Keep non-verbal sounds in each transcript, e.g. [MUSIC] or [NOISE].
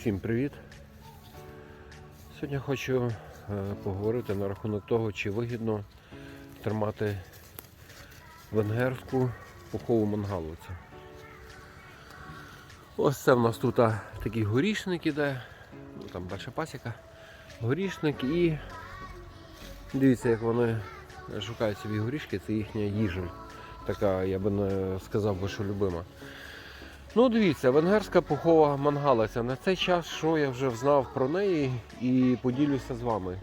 Всім привіт! Сьогодні хочу е, поговорити на рахунок того, чи вигідно тримати венгерську пухову мангалицю. Ось це в нас тут такий горішник іде, ну, там далі пасіка, горішник і дивіться, як вони шукають собі горішки, це їхня їжа. Така, я би не сказав що любима. Ну, дивіться, венгерська пухова мангалиця. На цей час, що я вже знав про неї і поділюся з вами.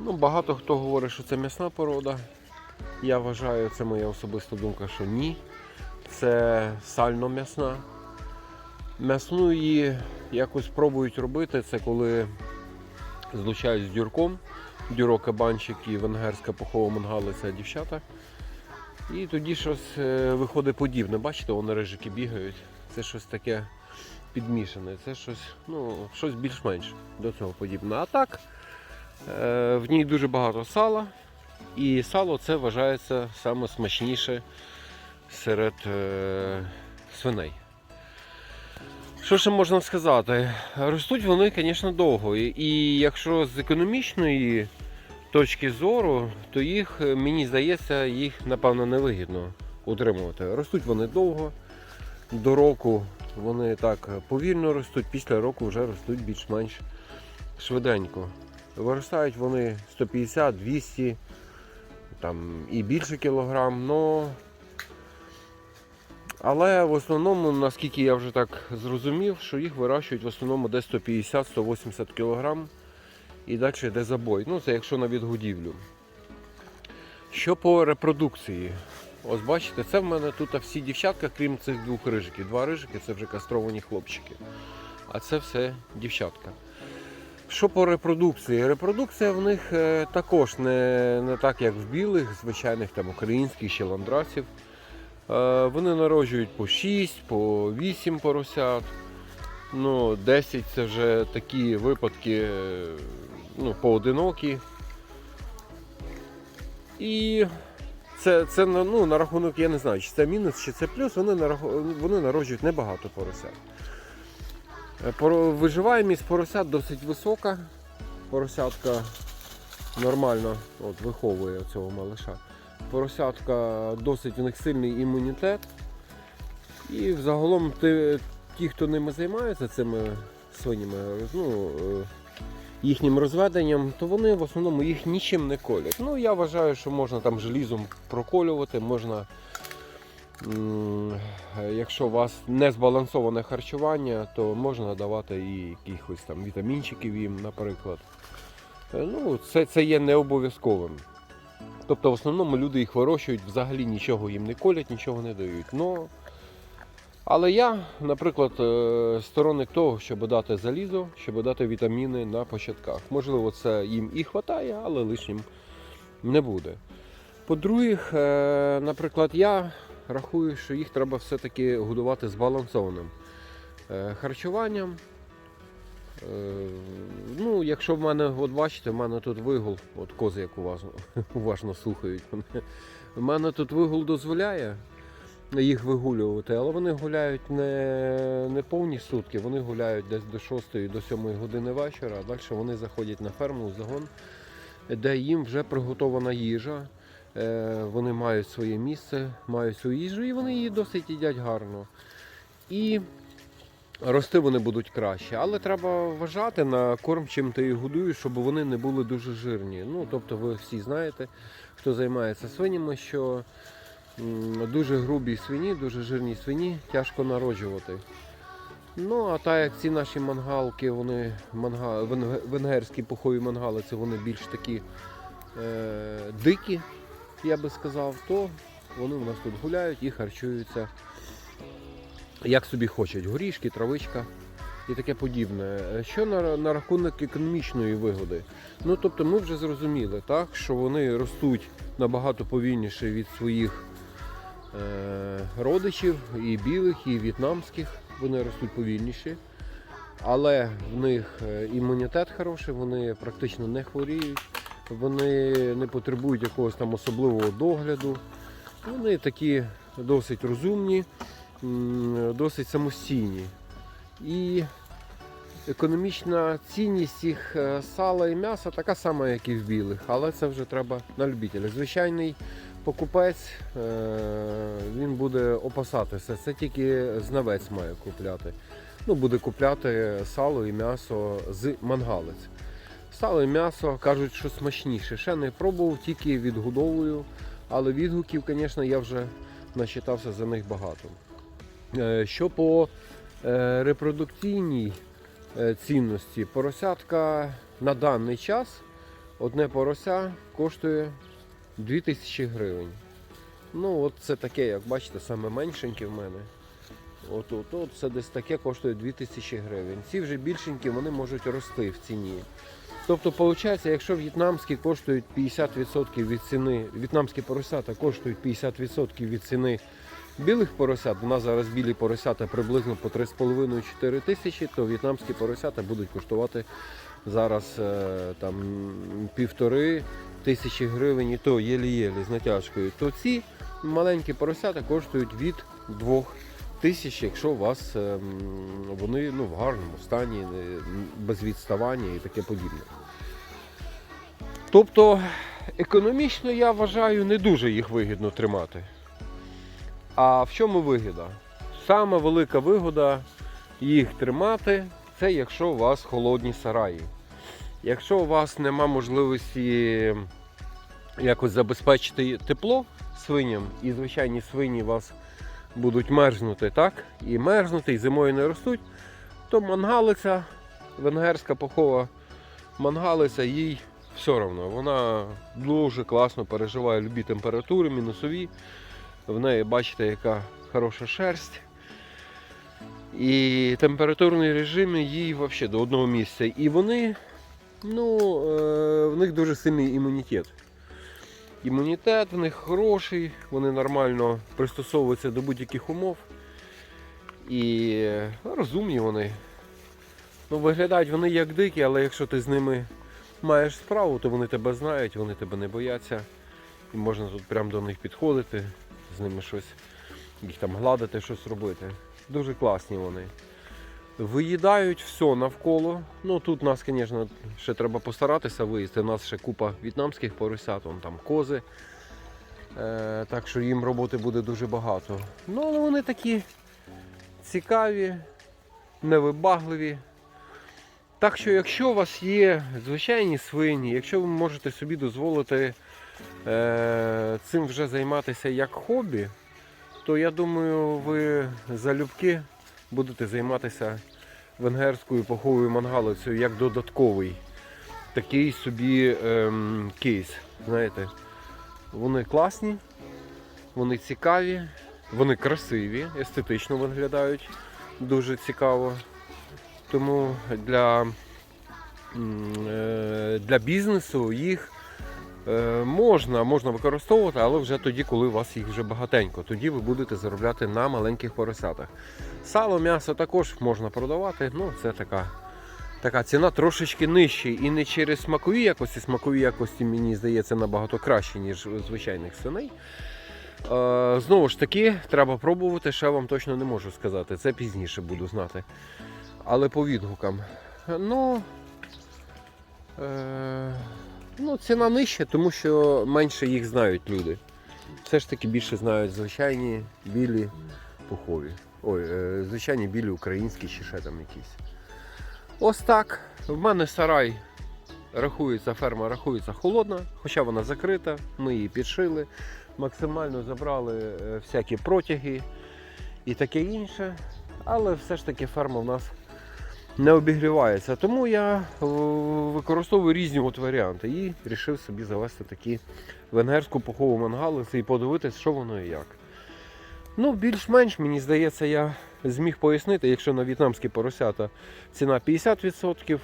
Ну, Багато хто говорить, що це м'ясна порода. Я вважаю, це моя особиста думка, що ні. Це сально м'ясна. М'ясну її якось пробують робити, це коли злучають з дюрком. Дюрок кабанчик і венгерська пухова мангалиця дівчата. І тоді щось е, виходить подібне. Бачите, вони рижики бігають. Це щось таке підмішане. Це щось, ну, щось більш-менш до цього подібне. А так, е, в ній дуже багато сала. І сало це вважається саме смачніше серед е, свиней. Що ще можна сказати? Ростуть вони, звісно, довго. І- І якщо з економічної точки зору, то їх, е, мені здається, їх напевно невигідно утримувати. Ростуть вони довго, до року вони так повільно ростуть, після року вже ростуть більш-менш швиденько. Виростають вони 150, 200 там, і більше кілограм, но... але в основному, наскільки я вже так зрозумів, що їх вирощують в основному десь 150-180 кілограм і далі йде забой. Ну, це якщо на відгодівлю. Що по репродукції? Ось бачите, це в мене тут всі дівчатка, крім цих двох рижиків. Два рижики це вже кастровані хлопчики. А це все дівчатка. Що по репродукції? Репродукція в них е, також не, не так, як в білих, звичайних там українських ще ландрасів. Е, вони народжують по 6, по 8 поросят. Ну, 10 це вже такі випадки е, ну, поодинокі. І це, це ну, на рахунок, я не знаю, чи це мінус, чи це плюс, вони, вони народжують небагато поросят. Е, Виживаємість поросят досить висока. Поросятка нормально от, виховує цього малиша. Поросятка досить у них сильний імунітет. І взагалом ті, хто ними займається, цими свинями, ну, е, їхнім розведенням, то вони в основному їх нічим не колять. Ну, я вважаю, що можна там желізом проколювати, можна, якщо у вас не збалансоване харчування, то можна давати і якихось там вітамінчиків їм, наприклад. Е, Ну, це, це є не обов'язковим. Тобто в основному люди їх вирощують, взагалі нічого їм не колять, нічого не дають. Но але я, наприклад, е, сторонник того, щоб дати залізо, щоб дати вітаміни на початках. Можливо, це їм і вистачає, але лишнім не буде. По-друге, е, наприклад, я рахую, що їх треба все-таки годувати збалансованим е, харчуванням. Ну, якщо в мене, от бачите, в мене тут вигул, от кози як уважно, [LAUGHS] уважно слухають мене. У мене тут вигул дозволяє їх вигулювати, але вони гуляють не, не повні сутки, вони гуляють десь до 6 до 7 години вечора, а далі вони заходять на ферму, в загон, де їм вже приготована їжа. Е, Вони мають своє місце, мають свою їжу і вони її досить їдять гарно. І рости вони будуть краще. Але треба вважати на корм, чим ти їх годуєш, щоб вони не були дуже жирні. Ну, тобто ви всі знаєте, хто займається свинями, що дуже грубі свині, дуже жирні свині тяжко народжувати. Ну, а так як ці наші мангалки, вони манга, венге- венгерські пухові мангалиці, вони більш такі е, дикі, я би сказав, то вони у нас тут гуляють і харчуються як собі хочуть. Горішки, травичка і таке подібне. Що на, на рахунок економічної вигоди? Ну тобто ми вже зрозуміли, так, що вони ростуть набагато повільніше від своїх родичів, і білих, і в'єтнамських. Вони ростуть повільніше. Але в них е, імунітет хороший, вони практично не хворіють, вони не потребують якогось там особливого догляду. Вони такі досить розумні, досить самостійні. І економічна цінність їх е, сала і м'яса така сама, як і в білих, але це вже треба на любителя. Звичайний покупець е, він буде опасатися. Це тільки знавець має купляти. Ну, буде купляти сало і м'ясо з мангалиць. Сало і м'ясо кажуть, що смачніше. Ще не пробував, тільки відгодовую, але відгуків, звісно, я вже начитався за них багато. Е, Що по е, репродукційній цінності, поросятка на даний час одне порося коштує 2000 гривень. Ну, от це таке, як бачите, саме меншеньке в мене. От, от, от це десь таке коштує 2000 гривень. Ці вже більшенькі вони можуть рости в ціні. Тобто, виходить, якщо в'єтнамські коштують 50% від ціни, в'єтнамські поросята коштують 50% від ціни білих поросят, у нас зараз білі поросята приблизно по 3,5-4 тисячі, то в'єтнамські поросята будуть коштувати зараз е, там півтори тисячі гривень, і то єлі-єлі з натяжкою. То ці маленькі поросята коштують від 2 тисяч, якщо у вас ем, вони ну, в гарному стані, без відставання і таке подібне. Тобто економічно я вважаю не дуже їх вигідно тримати. А в чому вигода? Сама велика вигода їх тримати це якщо у вас холодні сараї. Якщо у вас нема можливості якось забезпечити тепло свиням, і звичайні свині вас будуть мерзнути, так? І мерзнути, і зимою не ростуть, то мангалиця, венгерська похова мангалиця, їй все одно. Вона дуже класно переживає любі температури, мінусові. В неї, бачите, яка хороша шерсть. І температурний режим їй взагалі до одного місця. І вони, ну, е, в них дуже сильний імунітет. Імунітет в них хороший, вони нормально пристосовуються до будь-яких умов. І е, розумні вони. Ну, виглядають вони як дикі, але якщо ти з ними маєш справу, то вони тебе знають, вони тебе не бояться. І можна тут прямо до них підходити, з ними щось, їх там гладити, щось робити. Дуже класні вони. Виїдають все навколо. Ну тут нас, звісно, ще треба постаратися виїсти. У нас ще купа в'єтнамських поросят, вон там кози. Е, так що їм роботи буде дуже багато. Ну, але вони такі цікаві, невибагливі. Так що, якщо у вас є звичайні свині, якщо ви можете собі дозволити е, цим вже займатися як хобі, то я думаю, ви залюбки будете займатися венгерською поховою мангалицею як додатковий такий собі ем, кейс. Знаєте, вони класні, вони цікаві, вони красиві, естетично виглядають дуже цікаво. Тому для, е, для бізнесу їх можна, можна використовувати, але вже тоді, коли у вас їх вже багатенько. Тоді ви будете заробляти на маленьких поросятах. Сало, м'ясо також можна продавати, ну це така, така ціна трошечки нижча. І не через смакові якості. Смакові якості, мені здається, набагато краще, ніж звичайних свиней. Е, знову ж таки, треба пробувати, ще вам точно не можу сказати. Це пізніше буду знати. Але по відгукам. Ну, е, ну ціна нижча, тому що менше їх знають люди. Все ж таки більше знають звичайні білі пухові. Ой, е, звичайні білі українські чи ще там якісь. Ось так. В мене сарай рахується, ферма рахується холодна, хоча вона закрита, ми її підшили, максимально забрали е, всякі протяги і таке інше. Але все ж таки ферма в нас не обігрівається. Тому я е, використовую різні от варіанти і вирішив собі завести такі венгерську пухову мангалицю і подивитися, що воно і як. Ну, більш-менш, мені здається, я зміг пояснити, якщо на в'єтнамські поросята ціна 50%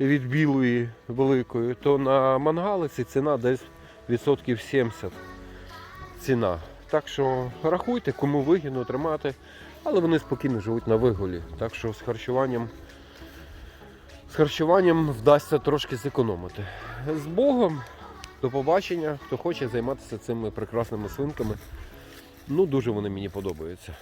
від білої великої, то на мангалиці ціна десь відсотків 70 ціна. Так що рахуйте, кому вигідно тримати, але вони спокійно живуть на виголі. Так що з харчуванням, з харчуванням вдасться трошки зекономити. З Богом, до побачення, хто хоче займатися цими прекрасними свинками. Ну, дуже вони мені подобаються.